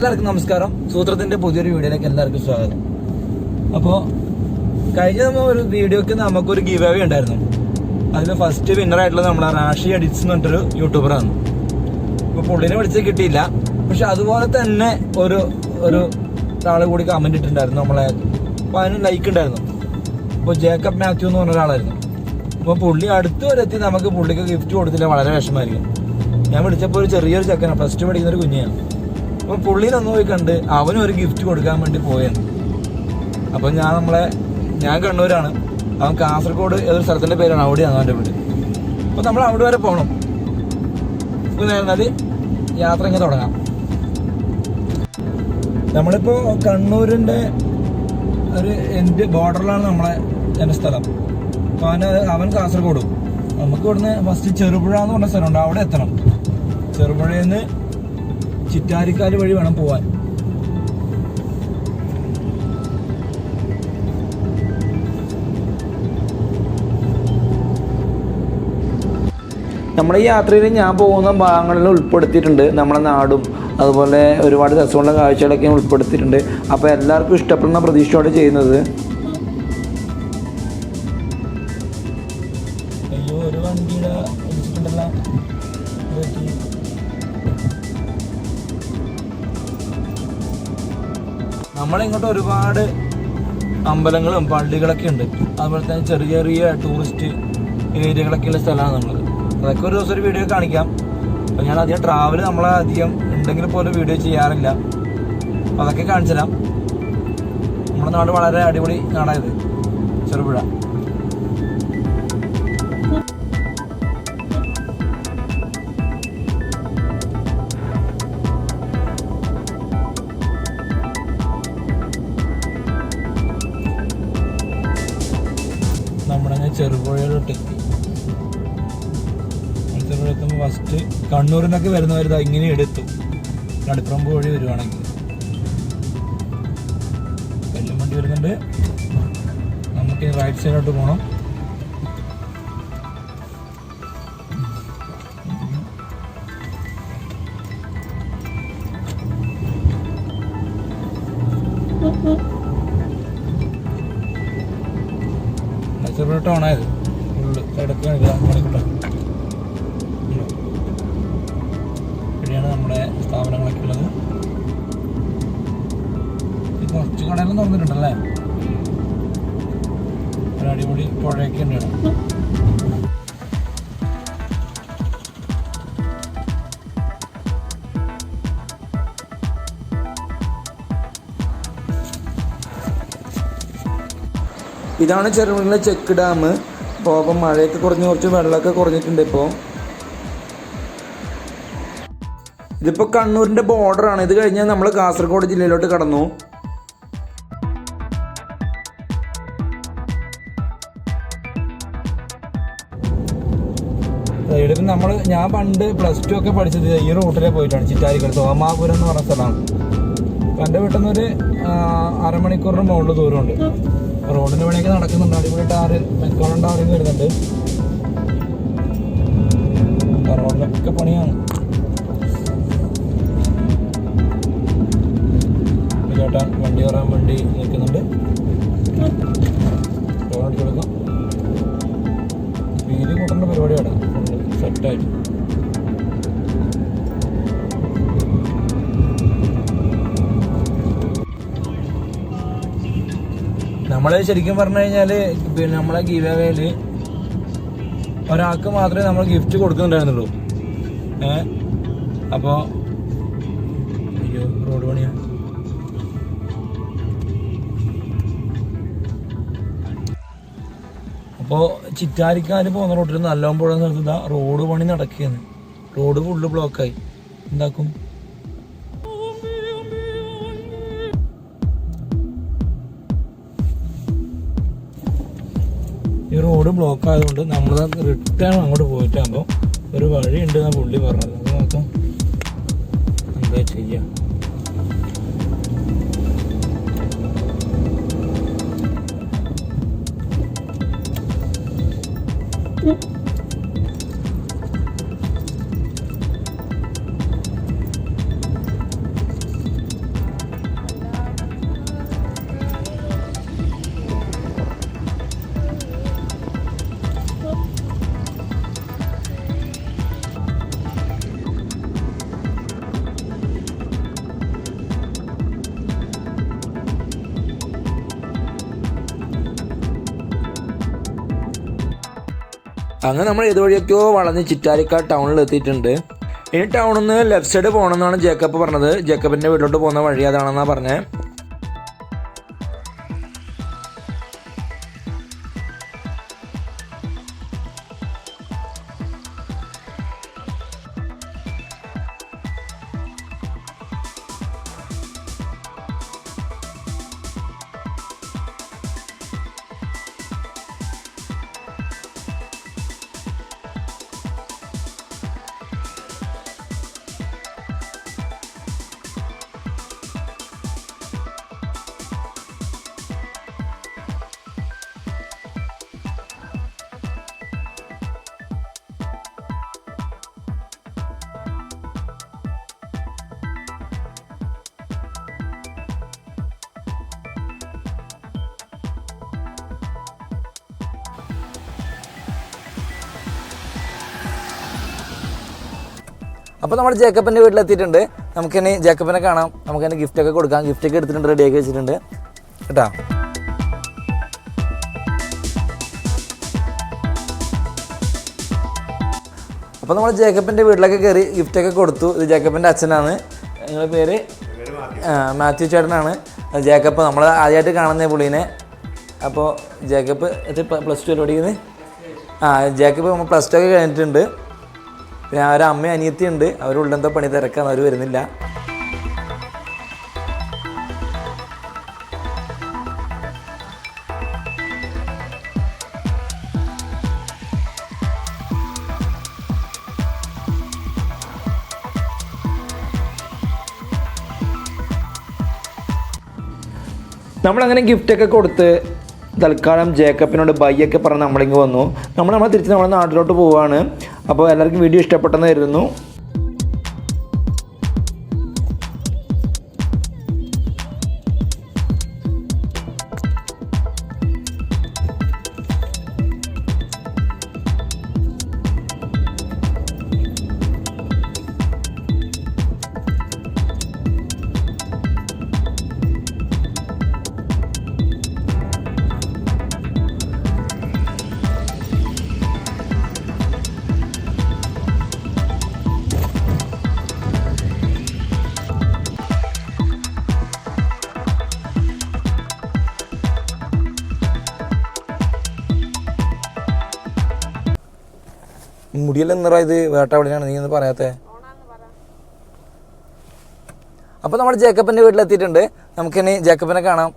എല്ലാവർക്കും നമസ്കാരം. സൂത്രത്തിന്റെ പുതിയൊരു വീഡിയോയിലേക്ക് എല്ലാവർക്കും സ്വാഗതം. അപ്പോൾ കഴിഞ്ഞ നമ്മ ഒരു വീഡിയോക്ക് നമുക്കൊരു ഗീവ് അവേ ഉണ്ടായിരുന്നു. അതിൽ ഫസ്റ്റ് വിന്നർ ആയിട്ടുള്ള നമ്മളെ റാഷി അഡിറ്റ്സ് എന്ന് പറഞ്ഞിട്ടൊരു യൂട്യൂബറാണ് അപ്പോൾ പുള്ളിനെ വിളിച്ച് കിട്ടിയില്ല. പക്ഷെ അതുപോലെ തന്നെ ഒരു ഒരു ഒരാൾ കൂടി കമന്റ് ഇട്ടിട്ടുണ്ടായിരുന്നു. നമ്മളെ അപ്പോൾ അതിന് ലൈക്ക് ഉണ്ടായിരുന്നു. അപ്പോൾ ജേക്കബ് മാത്യു എന്ന് പറഞ്ഞ ഒരാളായിരുന്നു. അപ്പോൾ പുള്ളി അടുത്ത് വരെ എത്തി. നമുക്ക് പുള്ളിക്ക് ഗിഫ്റ്റ് കൊടുത്തില്ല. വളരെ വിഷമമായിരിക്കും. ഞാൻ വിളിച്ചപ്പോൾ ഒരു ചെറിയൊരു ചെക്കനാണ് പ്ലസ് ടു പഠിക്കുന്ന ഒരു കുഞ്ഞിയാണ്. അപ്പോൾ പുള്ളീനൊന്ന് പോയി കണ്ട് അവനും ഒരു ഗിഫ്റ്റ് കൊടുക്കാൻ വേണ്ടി പോയെന്ന്. അപ്പോൾ ഞാൻ നമ്മളെ ഞാൻ കണ്ണൂരാണ്. അവൻ കാസർഗോഡ് ഏതൊരു സ്ഥലത്തിന്റെ പേരാണ്? അവിടെയാണ് അവന്റെ വീട്. അപ്പോൾ നമ്മൾ അവിടെ വരെ പോകണം നേർന്നാൽ യാത്ര ഇങ്ങനെ തുടങ്ങാം. നമ്മളിപ്പോ കണ്ണൂരിന്റെ ഒരു എന്റെ ബോർഡറിലാണ് നമ്മളെ എന്റെ സ്ഥലം. അപ്പോൾ അവൻ അവൻ കാസർഗോഡും. നമുക്ക് ഇവിടുന്ന് ഫസ്റ്റ് ചെറുപുഴ എന്ന് പറഞ്ഞ സ്ഥലമുണ്ട്. അവിടെ എത്തണം. ചെറുപുഴയിൽ നിന്ന് ചിറ്റാരിക്കാൽ വഴി വേണം പോവാൻ. നമ്മുടെ ഈ യാത്രയിൽ ഞാൻ പോകുന്ന ഭാഗങ്ങളിൽ ഉൾപ്പെടുത്തിയിട്ടുണ്ട് നമ്മുടെ നാടും അതുപോലെ ഒരുപാട് രസമുള്ള കാഴ്ചകളൊക്കെ ഉൾപ്പെടുത്തിയിട്ടുണ്ട്. അപ്പോൾ എല്ലാവർക്കും ഇഷ്ടപ്പെടുന്ന പ്രതീക്ഷയോടെ ചെയ്യുന്നത് നമ്മളിങ്ങോട്ട് ഒരുപാട് അമ്പലങ്ങളും പള്ളികളൊക്കെ ഉണ്ട്. അതുപോലെ തന്നെ ചെറിയ ചെറിയ ടൂറിസ്റ്റ് ഏരിയകളൊക്കെ ഉള്ള സ്ഥലമാണ് നമ്മൾ അതൊക്കെ ഒരു ദിവസം ഒരു വീഡിയോ കാണിക്കാം. അപ്പോൾ ഞാൻ അധികം ട്രാവൽ നമ്മളെ അധികം ഉണ്ടെങ്കിൽ പോലും വീഡിയോ ചെയ്യാറില്ല. അപ്പോൾ അതൊക്കെ കാണിച്ചു തരാം നമ്മുടെ നാട് വളരെ അടിപൊളി നാടായത്. ചെറുപുഴ. നമ്മുടെ ചെറുപുഴയിലോട്ട്. എത്തി ചെറുപുഴ എത്തുമ്പോൾ ഫസ്റ്റ് കണ്ണൂരിനൊക്കെ വരുന്നവർ ഇതാ ഇങ്ങനെ എടുത്തു. കടുപ്പറമ്പ് വഴി വരുവാണെങ്കിൽ. കല്ലുമണ്ടി വരുന്നുണ്ട്. നമുക്ക് റൈറ്റ് സൈഡിലോട്ട് പോകണം ഇവിടെയാണ് നമ്മുടെ സ്ഥാപനങ്ങളൊക്കെ ഉള്ളത്. കുറച്ച് കടയെല്ലാം തുറന്നിട്ടുണ്ടല്ലേ? ഒരു അടിപൊളി പുഴയൊക്കെ ഉണ്ട്. ഇതാണ് ചെറുപുഴയിലെ ചെക്ക് ഡാം. ഇപ്പോൾ അപ്പം മഴയൊക്കെ കുറഞ്ഞ് കുറച്ച് വെള്ളമൊക്കെ കുറഞ്ഞിട്ടുണ്ട് ഇപ്പോൾ ഇതിപ്പോൾ കണ്ണൂരിന്റെ ബോർഡറാണ് ഇത് കഴിഞ്ഞാൽ നമ്മൾ കാസർഗോഡ് ജില്ലയിലോട്ട് കടന്നു. ഇവിടെ നമ്മൾ ഞാൻ പണ്ട് പ്ലസ് ടു ഒക്കെ പഠിച്ചത് ഈ റൂട്ടിലെ പോയിട്ടാണ്. ചിറ്റാരിക്കൽ സോമാപുരം എന്ന് പറഞ്ഞ സ്ഥലമാണ്. എന്റെ വീട്ടിൽ നിന്നൊരു അരമണിക്കൂറിന് മുകളിൽ ദൂരമുണ്ട്. റോഡിന് പണിയൊക്കെ നടക്കുന്നുണ്ട്. അടിപൊളി ടാറ് മെക്കോളം ടാറിങ് വരുന്നുണ്ട് റോഡിലൊക്കെ പണിയാണ്. ചേട്ടാ വണ്ടി കയറാൻ വണ്ടി നിൽക്കുന്നുണ്ട്. റോഡ് അടിച്ചു കൊടുക്കാം. വീതി കൂട്ടേണ്ട പരിപാടിയാണ്. സെറ്റായിട്ട് നമ്മൾ ശരിക്കും പറഞ്ഞു കഴിഞ്ഞാൽ പിന്നെ നമ്മളെ ഗീവേയിൽ ഒരാൾക്ക് മാത്രമേ നമ്മൾ ഗിഫ്റ്റ് കൊടുക്കുന്നുണ്ടായിരുന്നുള്ളൂ. ഏ? അപ്പോൾ അയ്യോ റോഡ് പണിയാ. അപ്പോൾ ചിറ്റാരിക്കാൽ പോകുന്ന റോഡിൽ നല്ലോണം പോകുന്ന സ്ഥലത്ത് റോഡ് പണി നടക്കുകയാണ്. റോഡ് ഫുള്ള് ബ്ലോക്കായി എന്താക്കും? ഈ റോഡ് ബ്ലോക്ക് ആയതുകൊണ്ട് നമ്മൾ റിട്ടേൺ അങ്ങോട്ട് പോയിട്ടാകുമ്പോൾ ഒരു വഴി ഉണ്ട് എന്നാ പുള്ളി പറഞ്ഞത്. അത് നോക്കാം എന്താ ചെയ്യാം ചെയ്യാ? അങ്ങനെ നമ്മൾ ഇതുവഴിയൊക്കെയോ വളഞ്ഞ് ചിറ്റാരിക്കാട് ടൗണിൽ എത്തിയിട്ടുണ്ട്. ഇനി ടൗണിൽ നിന്ന് ലെഫ്റ്റ് സൈഡ് പോകണമെന്നാണ് ജേക്കബ് പറഞ്ഞത്. ജേക്കബിന്റെ വീട്ടിലോട്ട് പോകുന്ന വഴി അതാണെന്നാണ് പറഞ്ഞത് അപ്പോൾ നമ്മൾ ജേക്കബിന്റെ വീട്ടിലെത്തിയിട്ടുണ്ട്. നമുക്കിനി ജേക്കബിനെ കാണാം. നമുക്ക് നമുക്കിനി ഗിഫ്റ്റൊക്കെ കൊടുക്കാം. ഗിഫ്റ്റൊക്കെ എടുത്തിട്ടുണ്ട് റെഡിയാക്കി വെച്ചിട്ടുണ്ട്. കേട്ടോ? അപ്പോൾ നമ്മൾ ജേക്കബിന്റെ വീട്ടിലൊക്കെ കയറി ഗിഫ്റ്റൊക്കെ കൊടുത്തു. ഇത് ജേക്കബിന്റെ അച്ഛനാണ്. നിങ്ങളുടെ പേര്? മാത്യു ചേട്ടനാണ്. ജേക്കബ് നമ്മൾ ആദ്യമായിട്ട് കാണുന്ന പുള്ളീനെ. അപ്പോൾ ജേക്കബ് പ്ലസ് ടു പഠിക്കുന്നത്? ആ ജേക്കബ് നമ്മൾ പ്ലസ് ടു ഒക്കെ കഴിഞ്ഞിട്ടുണ്ട്. പിന്നെ അവരെ അമ്മ അനിയത്തിയുണ്ട് അവരുള്ള എന്തോ പണി തിരക്കാണ്. അവർ വരുന്നില്ല. നമ്മളങ്ങനെ ഗിഫ്റ്റൊക്കെ കൊടുത്ത് തൽക്കാലം ജേക്കബിനോട് ഒക്കെ പറഞ്ഞ് നമ്മളിങ്ങ് വന്നു. നമ്മൾ നമ്മൾ തിരിച്ച് നമ്മുടെ നാട്ടിലോട്ട് പോവുകയാണ് അപ്പോൾ എല്ലാവർക്കും വീഡിയോ ഇഷ്ടപ്പെട്ടെന്ന് മുടിയെല്ലാം നിറ ഇത് വേട്ട എവിടെയാണ് നീ ഒന്ന് പറയാത്തേ? അപ്പോൾ നമ്മുടെ ജേക്കബിന്റെ വീട്ടിലെത്തിയിട്ടുണ്ട്. നമുക്കിനി ജേക്കബിനെ കാണാം.